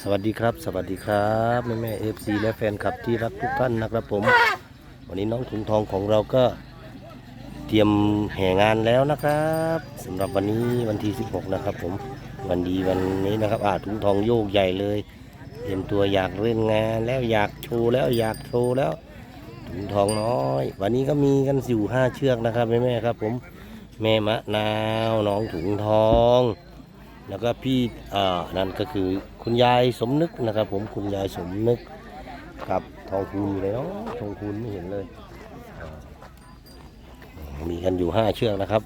สวัสดีครับสวัสดีครับแม่แม่เอฟซีและแฟนคลับที่รักทุกท่านนะครับผม วันนี้น้องถุงทองของเราก็เตรียมแห่งานแล้วนะครับสำหรับวันนี้วันที่ 16 นะครับผมวันดีวันนี้นะครับอ่าถุงทองโยกใหญ่เลย เตรียมตัวอยากเล่นงานแล้วอยากโชว์แล้วอยากโชว์แล้ว ถุงทองน้อย วันนี้ก็มีกันอยู่ห้าเชือกนะครับแม่แม่ครับผมแม่มะนาวน้องถุงทอง แล้วก็พี่อ่านั่นก็คือคุณยายสมนึกนะครับ ผมคุณยายสมนึกครับทองคูณอยู่ไหนเนาะทองคูณไม่เห็นเลย มีกันอยู่ห้าเชือกนะครับ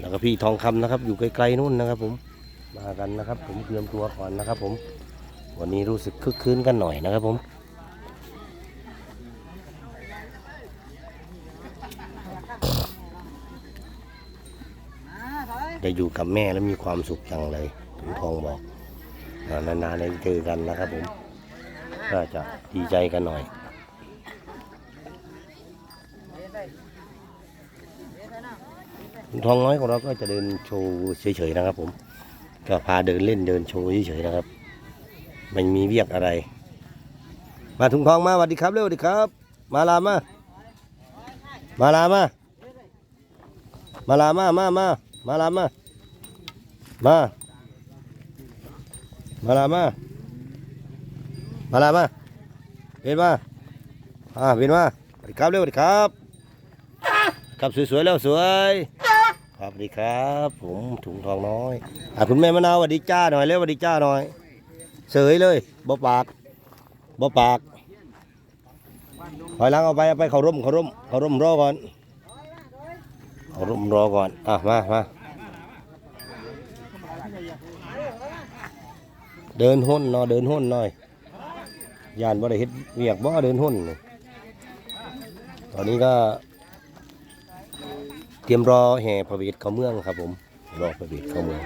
แล้วก็พี่ทองคำนะครับ อยู่ไกลๆนู่นนะครับ ผมมากันนะครับ ผมเตรียมตัวก่อนนะครับ ผมวันนี้รู้สึกคึกคืนกันหน่อยนะครับ ผม ได้อยู่กับแม่แล้วมีความสุขจังเลยถุงทองบอกนานๆได้เจอกันนะครับผมก็จะดีใจกันหน่อยถุงทองน้อยของเราก็จะเดินโชว์เฉยๆนะครับ ผม ก็พาเดินเล่นเดินโชว์เฉยๆนะครับไม่มีเวียกอะไร มาถุงทองมาสวัสดีครับเร็วดีครับ มาลามา มาลามา มาลามามามา มาลามามามาลามามาลามาเวียนมาอ่าเวียนมาสวัสดีครับเร็วสวัสดีครับครับสวยๆแล้วสวยครับสวัสดีครับผมถุงทองน้อยอะคุณแม่มะนาวสวัสดีจ้าหน่อยเร็วสวัสดีจ้าหน่อย เสยเลยบ่ปากบ่ปากถอยหลังเอาไปเอาไปเขาร่มเขาร่มเขาร่มรอก่อน ร่มรอก่อน อะ มามาเดินห้นเนาะเดินห้นหน่อยยานบ่ได้เฮ็ดเวียกบ่เดินห้นนี่ตอนนี้ก็ เตรียมรอแห่พระเวทเข้าเมืองครับ ผมรอพระเวทเข้าเมือง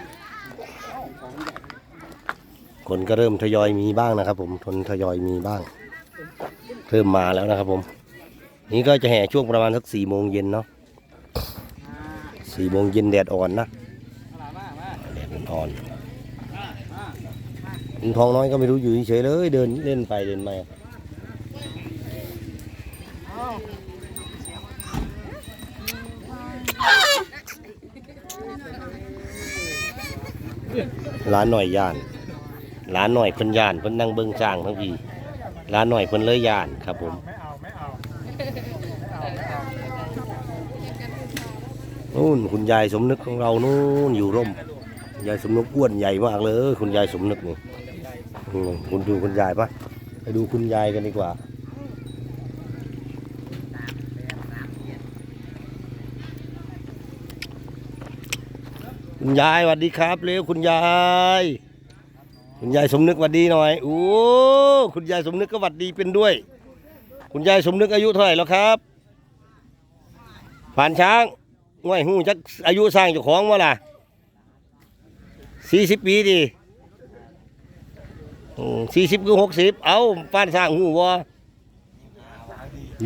คนก็เริ่มทยอยมีบ้างนะครับ ผมทนทยอยมีบ้าง เริ่มมาแล้วนะครับ ผม นี่ก็จะแห่ช่วงประมาณสักสี่โมงเย็นเนาะ สี่โมงเย็นแดดอ่อนนะแดดอ่อนถุงทองน้อยก็ไม่รู้อยู่เฉยเลยเดินเล่นไปเดินมาร้านหน่อยย่านร้านหน่อยเพิ่นย่านเพิ่นนั่งเบิ่งจ้างทั้งพี่ร้านหน่อยเพิ่นเลยย่านครับผม นู่นคุณยายสมนึกของเรานู่นอยู่ร่ม ยายสมนึกอ้วนใหญ่มากเลย คุณยายสมนึกนี่คุณดูคุณยายปะไปดูคุณยายกันดีกว่าคุณยายสวัสดีครับเร็วคุณยาย คุณยายสมนึกหวัดดีหน่อยโอ้คุณยายสมนึกก็หวัดดีเป็นด้วย คุณยายสมนึกอายุเท่าไหร่แล้วครับผ่านช้าง ง่วยหูจักอายุสร้างเจ้าของวะล่ะสี่สิบปีดิสี่สิบคือหกสิบเอาป้านสร้างหูวะ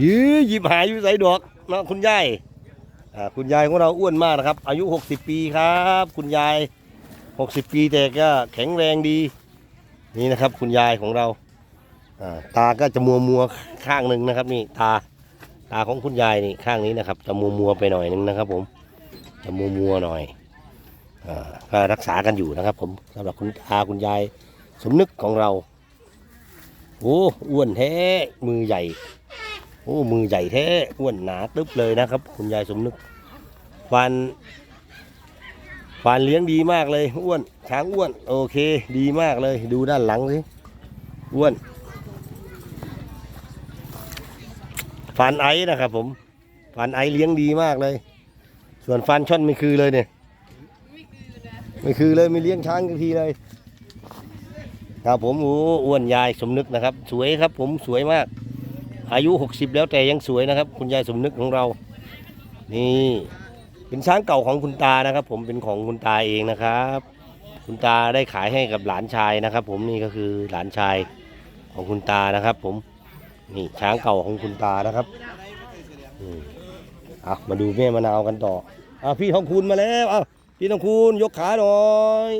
ยื้อหยิบหายอยู่ใส่ดอกนะคุณยายคุณยายของเราอ้วนมากนะครับ อายุหกสิบปีครับ คุณยายหกสิบปีแต่ก็แข็งแรงดี นี่นะครับ คุณยายของเราตาก็จะมัวมัวข้างหนึ่งนะครับ นี่ตา ตาของคุณยายนี่ข้างนี้นะครับจะมัวมัวไปหน่อยหนึงนะครับ ผมจะมัวมัวหน่อยอก็รักษากันอยู่นะครับ ผมสำหรับคุณตาคุณยาย สมนึกของเราโอ้อ้วนแท้มือใหญ่โอ้มือใหญ่แท้อ้วนหนาตึ๊บเลยนะครับ คุณยายสมนึกฟันฟานเลี้ยงดีมากเลยอ้วนช้างอ้วน โอเค ดีมากเลย ดูด้านหลังสิอ้วน ฟานไอ้นะครับผมฟานไอ้เลี้ยงดีมากเลย ส่วนฟานช่อนไม่คือเลยเนี่ย ไม่คือเลยไม่เลี้ยงช้างกันทีเลย ครับผมโอ้อ้วนยายสมนึกนะครับ สวยครับผมสวยมาก อายุ 60 แล้วแต่ยังสวยนะครับ คุณยายสมนึกของเรา นี่เป็นช้างเก่าของคุณตานะครับ ผมเป็นของคุณตาเองนะครับ คุณตาได้ขายให้กับหลานชายนะครับ ผมนี่ก็คือหลานชายของคุณตานะครับ ผม นี่ช้างเก่าของคุณตานะครับอืมเอามาดูแม่มะนาวกันต่ออะพี่ทองคูณมาแล้วอะพี่ทองคูณยกขาหน่อย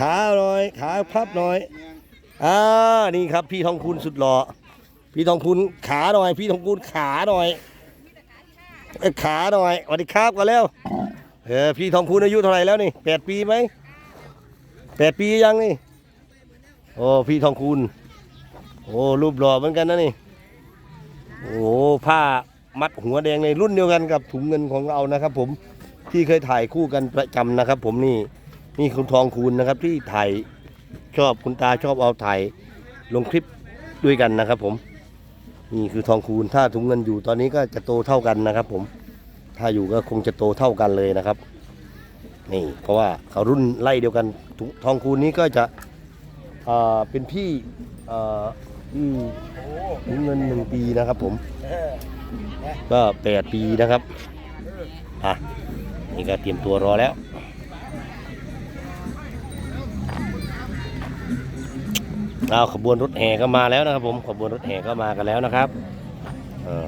ขาหน่อยขาพับหน่อยอ่านี่ครับ พี่ทองคุณสุดหล่อพี่ทองคุณขาหน่อย พี่ทองคุณขาหน่อยขาหน่อยสวัสดีครับกันแล้วเออพี่ทองคุณอายุเท่าไหร่แล้วนี่แปดปีไหมแปดปียังนี่โอ้พี่ทองคุณ โอ้รูปหล่อเหมือนกันนะนี่ โอ้ผ้ามัดหัวแดงในรุ่นเดียวกันกับถุงเงินของเรานะครับ ผมที่เคยถ่ายคู่กันประจำนะครับ ผมนี่นี่คุณทองคูณนะครับที่ถ่ายชอบคุณตาชอบเอาถ่ายลงคลิปด้วยกันนะครับ ผม นี่คือทองคูณถ้าถุงเงินอยู่ตอนนี้ก็จะโตเท่ากันนะครับ ผมถ้าอยู่ก็คงจะโตเท่ากันเลยนะครับ นี่เพราะว่าเขารุ่นไล่เดียวกันถุงทองคูณนี้ก็จะเป็นพี่ อ่อที่ถุงเงินหนึ่งปีนะครับผม ก็แปดปีนะครับอะนี่ก็เตรียมตัวรอแล้ว เอาขบวนรถแห่ก็มาแล้วนะครับผม ขบวนรถแห่ก็มากันแล้วนะครับเออ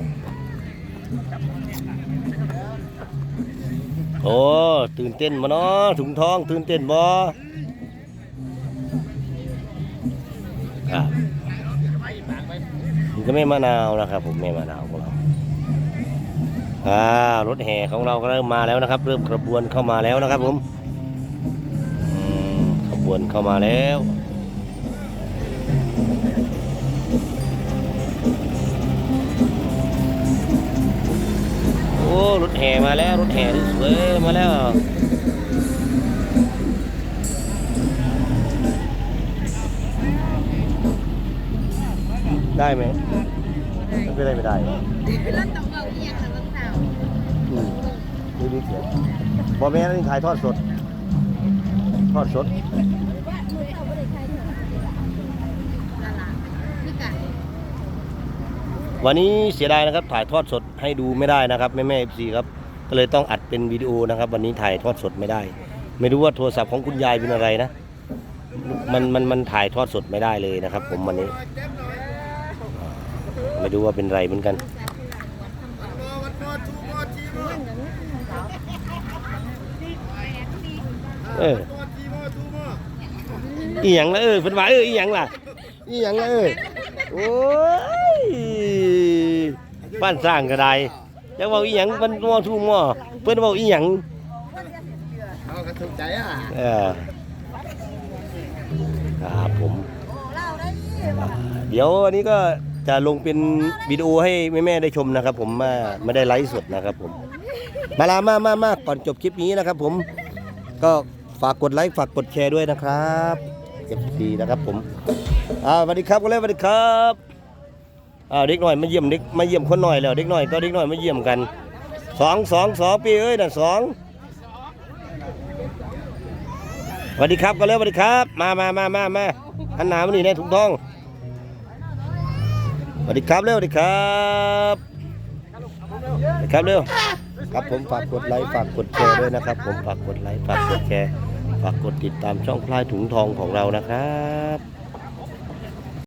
โอ้ ตื่นเต้นมาเนาะถุงทอง ตื่นเต้นบ่ครับ นี่ก็แม่มะนาวนะครับ ผมแม่มะนาวของเราอ่ารถแห่ของเราก็เริ่มมาแล้วนะครับ เริ่มขบวนเข้ามาแล้วนะครับผมอืมขบวนเข้ามาแล้วโอ้รถแห่มาแล้วรถแห่สวยมาแล้ว ได้ไหมไม่ได้ไม่ได้แล้วต้องเอาเอียงหรือเปล่าอืมนี่นี่เสียงบอแม่นนี่ถ่ายทอดสด ทอดสดละล่ะพี่ไก่วันนี้เสียดายนะครับถ่ายทอดสดให้ดูไม่ได้นะครับแม่แม่เอฟซีครับก็เลยต้องอัดเป็นวิดีโอนะครับ วันนี้ถ่ายทอดสดไม่ได้ ไม่รู้ว่าโทรศัพท์ของคุณยายเป็นอะไรนะ มันมันมันถ่ายทอดสดไม่ได้เลยนะครับ ผมวันนี้อ่า ไม่รู้ว่าเป็นไรเหมือนกัน เอออีหยังละเออเป็นว่าเอออีหยังล่ะอีหยังละเออโอ้ยบ้านสร้างก็ได้จะเว่าอีหยังมันมั่วทุ่มมั่วเพิ่นเว่าอีหยังเอากระถูกใจอะเออครับผม เดี๋ยวอันนี้ก็ จะลงเป็นวิดีโอให้แม่ๆได้ชมนะครับ ผมมาไม่ได้ไลฟ์สดนะครับ ผม มาลามามามาก่อนจบคลิปนี้นะครับ ผมก็ฝากกดไลค์ฝากกดแชร์ด้วยนะครับเอฟซีนะครับผมอ่าสวัสดีครับก็เลยสวัสดีครับอ่าเด็กหน่อยมาเยี่ยมเด็กมาเยี่ยมคนหน่อยแล้วเด็กหน่อยก็เด็กหน่อยมาเยี่ยมกันสองสองสองปีเอ้ยน่ะสองสวัสดีครับก็เลยสวัสดีครับ มามามามามาหันหนามานี่ในถุงทอง วัสดีครับเร็วสวัสดีครับสวัสดีครับเร็วครับผมฝากกดไลค์ฝากกดแชร์ด้วยนะครับ ผมฝากกดไลค์ฝากกดแชร์ฝากกดติดตามช่องพลายถุงทองของเรานะครับ